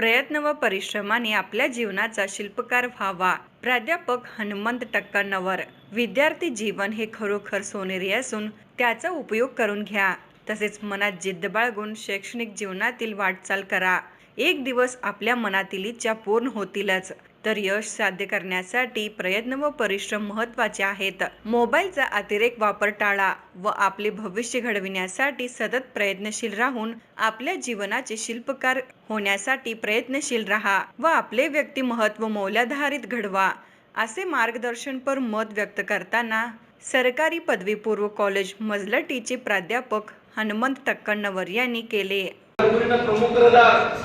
प्रयत्न व परिश्रमाने आपल्या जीवनाचा शिल्पकार व्हावा. प्राध्यापक हनुमंत टक्कानवर विद्यार्थी जीवन हे खरोखर सोनेरी असून त्याचा उपयोग करून घ्या. तसेच मनात जिद्द बाळगून शैक्षणिक जीवनातील वाटचाल करा. एक दिवस आपल्या मनातील इच्छा पूर्ण होतीलच. तर यश साध्य करण्यासाठी प्रयत्न व परिश्रम महत्त्वाचे आहेत. मोबाईलचा अतिरेक वापर टाळा व आपले भविष्य घडविण्यासाठी सतत प्रयत्नशील राहून आपल्या जीवनाचे शिल्पकार होण्यासाठी प्रयत्नशील राहा व आपले व्यक्तिमहत्व मौल्याधारित घडवा असे मार्गदर्शनपर मत व्यक्त करताना सरकारी पदवीपूर्व कॉलेज मजलटीचे प्राध्यापक हनुमंत टक्कन्नवर यांनी केले. ಊರಿನ ಪ್ರಮುಖರದ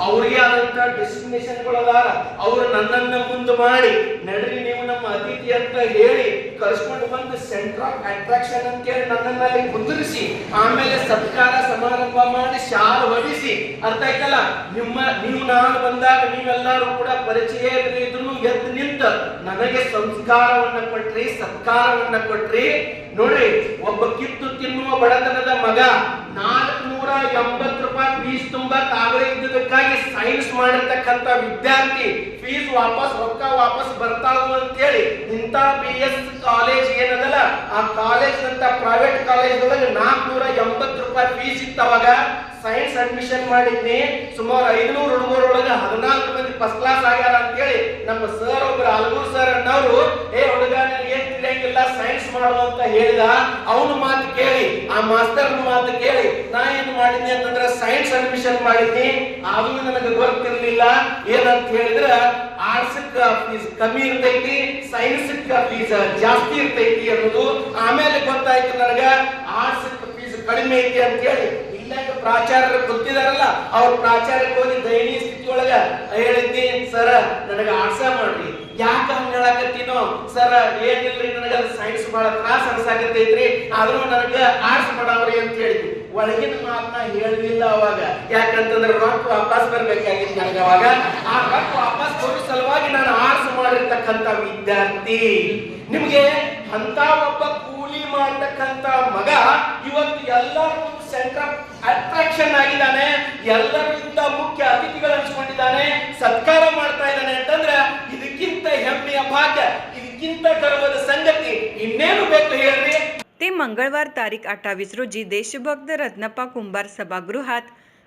ಅವ್ರಿಗೆ ಆದಂತ ಡೆಸ್ಟಿನೇಷನ್ಗಳದಾರ ಅವರು ನನ್ನನ್ನ ಮುಂದೆ ಮಾಡಿ, ನಡ್ರಿ ನೀವು ನಮ್ಮ ಅತಿಥಿ ಅಂತ ಹೇಳಿ ಕರ್ಸ್ಕೊಂಡು ಬಂದು ಸೆಂಟರ್ ಆಫ್ ಅಟ್ರಾಕ್ಷನ್ ಅಂತ ಹೇಳಿ ನನ್ನನ್ನ ಅಲ್ಲಿ ಕುಂದಿರಿಸಿ, ಆಮೇಲೆ ಸತ್ಕಾರ ಸಮಾರಂಭ ಮಾಡಿ ಶಾಲ ಹೊಡಿಸಿ ಅರ್ಥ ಆಯ್ತಲ್ಲ? ನಿಮ್ಮ, ನೀವು ನಾನು ಬಂದಾಗ ನೀವೆಲ್ಲರೂ ಕೂಡ ಪರಿಚಯ ಇದ್ರು ಎದ್ದು ನಿಂತ ನನಗೆ ಸಂಸ್ಕಾರವನ್ನ ಕೊಟ್ರಿ, ಸತ್ಕಾರವನ್ನ ಕೊಟ್ರಿ. ನೋಡ್ರಿ, ಒಬ್ಬ ಕಿತ್ತು ತಿನ್ನುವ ಬಡತನದ ಮಗ ನಾಲ್ಕುನೂರ ಎಂಬತ್ತು ರೂಪಾಯಿ ಫೀಸ್ ತುಂಬಾ ತಾವರೆ ಇದ್ದುದಕ್ಕಾಗಿ ಸೈನ್ಸ್ ಮಾಡಿರ್ತಕ್ಕಂತ ವಿದ್ಯಾರ್ಥಿ ಫೀಸ್ ವಾಪಸ್, ರೊಕ್ಕ ವಾಪಸ್ ಬರ್ತಾವು ಅಂತೇಳಿ ಇಂಥ ಬಿ ಎಸ್ ಕಾಲೇಜ್ ಏನದಲ್ಲ, ಆ ಕಾಲೇಜ್ ಅಂತ ಪ್ರೈವೇಟ್ ಕಾಲೇಜ್ ನಾಲ್ಕುನೂರ ಎಂಬತ್ತು ರೂಪಾಯಿ ಫೀಸ್ ಇತ್ತವಾಗ ಸೈನ್ಸ್ ಅಡ್ಮಿಷನ್ ಮಾಡಿದ್ನಿ. ಸುಮಾರು ಐದುನೂರು ಹುಡುಗರೊಳಗೆ ಹದಿನಾಲ್ಕು ಮಂದಿ ಫಸ್ಟ್ ಕ್ಲಾಸ್ ಆಗ್ಯಾರ ಅಂತೇಳಿ ನಮ್ಮ ಸರ್ ಒಬ್ರು, ಅಲ್ಗೂರ್ ಸರ್ ಅನ್ನೋರು ಮಾಡು ಅಂತ ಹೇಳಿದ, ಅವನ ಮಾತು ಕೇಳಿ, ಆ ಮಾಸ್ತರ್ ಮಾತು ಕೇಳಿ, ನಾ ಏನ್ ಮಾಡಿದ್ನಿ ಅಂತಂದ್ರೆ ಸೈನ್ಸ್ ಅಡ್ಮಿಷನ್ ಮಾಡಿದ್ನಿ. ಆದ್ರೂ ನನಗೆ ಗೊತ್ತಿರಲಿಲ್ಲ. ಏನಂತ ಹೇಳಿದ್ರ ಆರ್ಟ್ಸ್ ಫೀಸ್ ಕಮ್ಮಿ ಇರ್ತೈತಿ ಸೈನ್ಸ್ ಫೀಸ್ ಜಾಸ್ತಿ ಇರ್ತೈತಿ ಅನ್ನೋದು ಆಮೇಲೆ ಗೊತ್ತಾಯ್ತು ನನಗ. ಆರ್ಟ್ಸ್ ಫೀಸ್ ಕಡಿಮೆ ಐತಿ ಅಂತ ಹೇಳಿ. ಇಲ್ಲಾಗ ಪ್ರಾಚಾರ್ಯರು ಗೊತ್ತಿದಾರಲ್ಲ, ಅವ್ರ ಪ್ರಾಚಾರ್ಯಕ್ಕೆ ಹೋಗಿ ದಯನೀಯ ಸ್ಥಿತಿ ಒಳಗ ಹೇಳಿದ್ನಿ, ಸರ, ನನಗ ಆರ್ಟ್ಸ ಮಾಡ್ರಿ. ಯಾಕ ಹಂಗ ಹೇಳಾಕತ್ತೀನೋ? ಸರ್, ಏನಿಲ್ರಿ ನನಗೆ ಸೈನ್ಸ್ ಬಹಳ ತ್ರಾಸ ಅನ್ಸಾಕತ್ತೈತ್ರಿ, ಆದ್ರೂ ನನಗೆ ಆರ್ಟ್ಸ್ ಮಾಡವ್ರಿ ಅಂತ ಹೇಳಿದ್ವಿ. ಒಳಗಿನ ಮಾತನ್ನ ಹೇಳಲಿಲ್ಲ ಅವಾಗ. ಯಾಕಂತಂದ್ರೆ ರೊಕ್ಕ ವಾಪಸ್ ಬರ್ಬೇಕಾಗಿತ್ತು ನನಗೆ ಅವಾಗ. ಆ ರೊಕ್ಕ ವಾಪಸ್ ಬರೋ ಸಲುವಾಗಿ ನಾನು ಆರ್ಟ್ಸ್ ಮಾಡಿರ್ತಕ್ಕಂಥ ವಿದ್ಯಾರ್ಥಿ. ನಿಮ್ಗೆ ಅಂತ ಒಬ್ಬ ಕೂಲಿ ಮಾಡ್ತಕ್ಕಂತ ಮಗ ಇವತ್ತು ಎಲ್ಲರೂ ಸೆಂಟರ್ ಅಟ್ರಾಕ್ಷನ್ ಆಗಿದ್ದಾನೆ. ಎಲ್ಲರಿಂದ ಮುಖ್ಯ ಅತಿಥಿಗಳು ಹಂಚ್ಕೊಂಡಿದ್ದಾನೆ. ಸತ್ಕಾರ ಮಾಡ್ತಾ ಇದ್ದಾನೆ ಅಂತಂದ್ರೆ ಇದಕ್ಕಿಂತ ಹೆಮ್ಮೆಯ ಭಾಗ್ಯ ಇದಕ್ಕಿಂತ ಗರ್ವದ ಸಂಗತಿ ಇನ್ನೇನು ಬೇಕು ಹೇಳ್ರಿ ते मंगळवार तारीख अठ्ठावीस रोजी देशभक्त रत्नप्पा कुंभार सभागृहात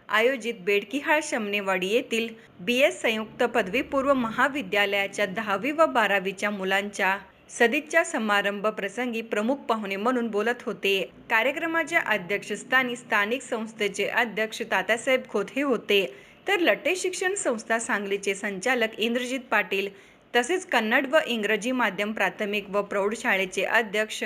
आयोजित बेडकिहाळ शमनेवाडी येथील बी एस संयुक्त पदवीपूर्व महाविद्यालयाच्या दहावी व बारावीच्या मुलांच्या सदिच्छा समारंभ प्रसंगी प्रमुख पाहुणे म्हणून बोलत होते कार्यक्रमाच्या अध्यक्षस्थानी स्थानिक संस्थेचे अध्यक्ष तात्यासाहेब खोत हे होते तर लट्टे शिक्षण संस्था सांगलीचे संचालक इंद्रजित पाटील तसेच कन्नड व इंग्रजी माध्यम प्राथमिक व प्रौढशाळेचे अध्यक्ष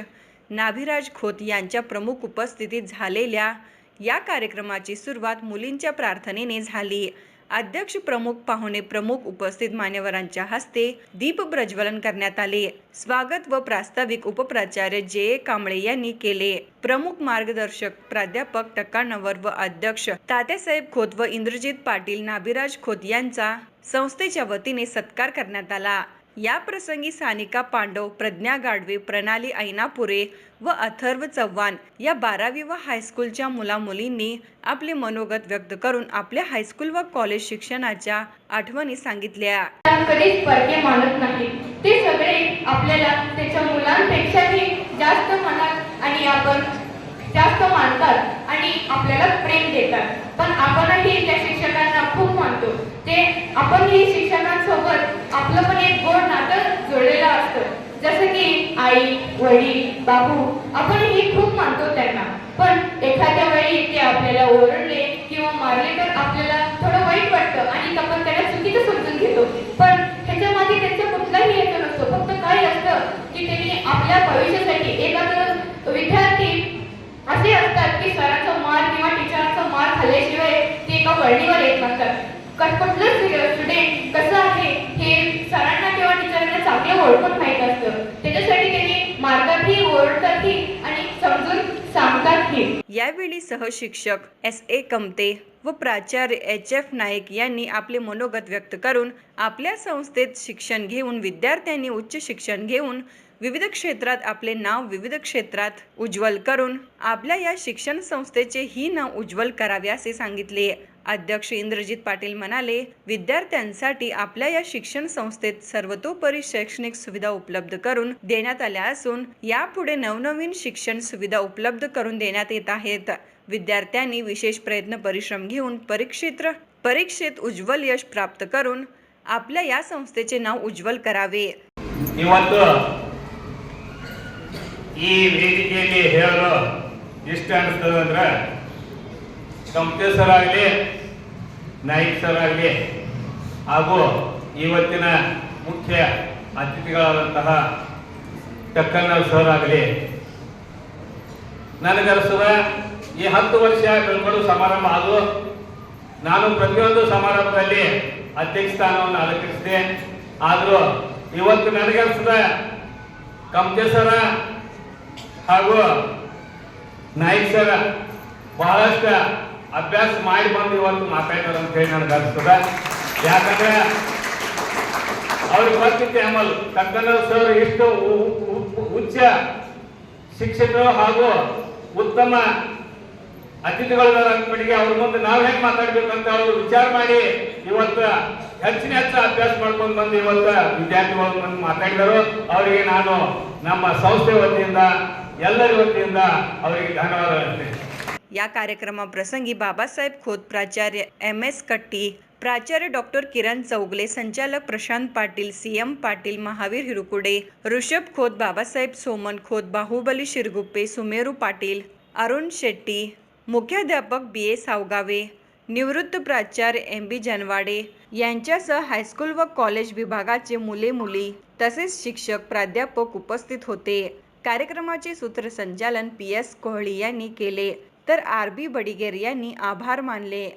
नाभिराज खोत यांच्या प्रमुख उपस्थितीत झालेल्या या कार्यक्रमाची सुरुवात मुलींच्या प्रार्थनेने झाली. अध्यक्ष प्रमुख पाहुणे प्रमुख उपस्थित मान्यवरांच्या हस्ते दीप प्रज्वलन करण्यात आले. स्वागत व प्रास्ताविक उपप्राचार्य जे. ए. कांबळे यांनी केले. प्रमुख मार्गदर्शक प्राध्यापक टक्कानवर व अध्यक्ष तात्यासाहेब खोत व इंद्रजित पाटील नाभिराज खोत यांचा संस्थेच्या वतीने सत्कार करण्यात आला. या प्रसंगी सानिका पांडव प्रज्ञा गाडवे प्रणाली ऐनापुरे व अथर्व चव्हाण या बारावी व हायस्कूलच्या मुलामुलींनी आपले मनोगत व्यक्त करून आपल्या हायस्कूल व कॉलेज शिक्षणाच्या आठवणी सांगितल्या. कधीच परके मानत नाही. ते सगळे आपल्याला त्याच्या मुलांपेक्षाही जास्त मनात आणि आपण जास्त मानतात आणि आपल्याला प्रेम देतात. पण आपणही त्या लागतो ते आपण ते शिक्षकांसोबत आपलं पण एक गोड नातं जोडलेलं असतं. जसं की आई वडील बाबू आपण ही खूप मानतो त्यांना. पण एखाद्या वेळी ते आपल्याला ओरडले किंवा मारले तर आपल्याला थोडं वाईट वाटतं आणि आपण त्याला चुकीचं समजून घेतो. पण ह्याच्या मागे त्यांचा कुठलाही हेतू नसतो. फक्त काय असतं की त्यांनी आपल्या भविष्यासाठी एखादं विद्यार्थी असे असतात की सरांचा मार किंवा टीचरांचा मार खाल्ल्याशिवाय ते एका वळणीवर येत नसतात. कुठलं स्टुडंट कसं आहे हे सरांना किंवा टीचरांना चांगलं ओळखून माहीत असतं. त्याच्यासाठी त्यांनी मार्गातही ओरडतातही आणि समजून सांगतातही. यावेळी सहशिक्षक एस ए कमते व प्राचार्य एच एफ नाईक यांनी आपले मनोगत व्यक्त करून आपल्या संस्थेत शिक्षण घेऊन विद्यार्थ्यांनी उच्च शिक्षण घेऊन विविध क्षेत्रात आपले नाव विविध क्षेत्रात उज्ज्वल करून आपल्या या शिक्षण संस्थेचे ही नाव उज्ज्वल करावे असे सांगितले. अध्यक्ष इंद्रजित पाटील म्हणाले विद्यार्थ्यांसाठी आपल्या या शिक्षण संस्थेत सर्वतोपरी शैक्षणिक सुविधा उपलब्ध करून देण्यात आल्या असून यापुढे नवनवीन शिक्षण सुविधा उपलब्ध करून देण्यात येत आहेत विद्यार्थ्यांनी विशेष प्रयत्न परिश्रम घेऊन परीक्षेत परीक्षेत उज्ज्वल यश प्राप्त करून आपल्या या संस्थेचे नाव उज्ज्वल करावे ಇವತ್ತು ಈ ವೇದಿಕೆಯಲ್ಲಿ ಹೇಳಲು ಇಷ್ಟ ಅನಿಸ್ತದಂದ್ರೆ ಕಂಪ್ನಿ ಸರ್ ಆಗಲಿ ನಾಯಕ್ ಸರ್ ಆಗಲಿ ಹಾಗೂ ಇವತ್ತಿನ ಮುಖ್ಯ ಅತಿಥಿಗಳಾದಂತಹ ಟಕ್ಕನ್ನರ್ ಸರ್ ಆಗಲಿ ನನಗನ್ನಿಸ್ತದ ಈ ಹತ್ತು ವರ್ಷ ಬೆಳ್ಕೊಂಡು ಸಮಾರಂಭ ಅದು ನಾನು ಪ್ರತಿಯೊಂದು ಸಮಾರಂಭದಲ್ಲಿ ಅಧ್ಯಕ್ಷ ಸ್ಥಾನವನ್ನು ಅಲಂಕರಿಸಿದೆ. ಆದರೂ ಇವತ್ತು ನನಗನ್ಸ್ತದ ಸರ ಹಾಗೂ ನಾಯಕ್ ಸರ ಬಹಳಷ್ಟು ಅಭ್ಯಾಸ ಮಾಡಿ ಬಂದು ಇವತ್ತು ಮಾತಾಡಿದ್ರು ಅಂತ ಹೇಳಿ ನನಗೆ ಅನಿಸ್ತದೆ. ಯಾಕಂದ್ರೆ ಅವ್ರಿಗೆ ಬರ್ತಿತ್ತು ಅಮಲ್ ಕಕ್ಕನ ಸರ್ ಇಷ್ಟು ಉಚ್ಚ ಶಿಕ್ಷಕರು ಹಾಗೂ ಉತ್ತಮ ಅತಿಥಿಗಳ ಅಂದ್ಬಿಟ್ಟಿಗೆ ಅವ್ರ ಮುಂದೆ ನಾವು ಹೆಂಗೆ ಮಾತಾಡ್ಬೇಕು ಅಂತ ಅವರು ವಿಚಾರ ಮಾಡಿ ಇವತ್ತು ಹೆಚ್ಚಿನ ಹೆಚ್ಚು ಅಭ್ಯಾಸ ಮಾಡ್ಕೊಂಡು ಬಂದು ಇವತ್ತು ವಿದ್ಯಾರ್ಥಿಗಳು ಬಂದು ಮಾತಾಡಿದರು. ಅವರಿಗೆ ನಾನು ನಮ್ಮ ಸಂಸ್ಥೆ ವತಿಯಿಂದ, ಎಲ್ಲರ ವತಿಯಿಂದ ಅವರಿಗೆ ಧನ್ಯವಾದ ಹೇಳ್ತೇನೆ. या कार्यक्रमाप्रसंगी बाबासाहेब खोत प्राचार्य एम एस कट्टी प्राचार्य डॉक्टर किरण चौगले संचालक प्रशांत पाटील सी एम पाटील महावीर हिरुकुडे ऋषभ खोत बाबासाहेब सोमन खोत बाहुबली शिरगुप्पे सुमेरू पाटील अरुण शेट्टी मुख्याध्यापक बी ए सावगावे निवृत्त प्राचार्य एम बी जनवाडे यांच्यासह हायस्कूल व कॉलेज विभागाचे मुले मुली तसेच शिक्षक प्राध्यापक उपस्थित होते. कार्यक्रमाचे सूत्रसंचालन पी एस कोहळी यांनी केले. तर आर बी बडिगेर यांनी आभार मानले.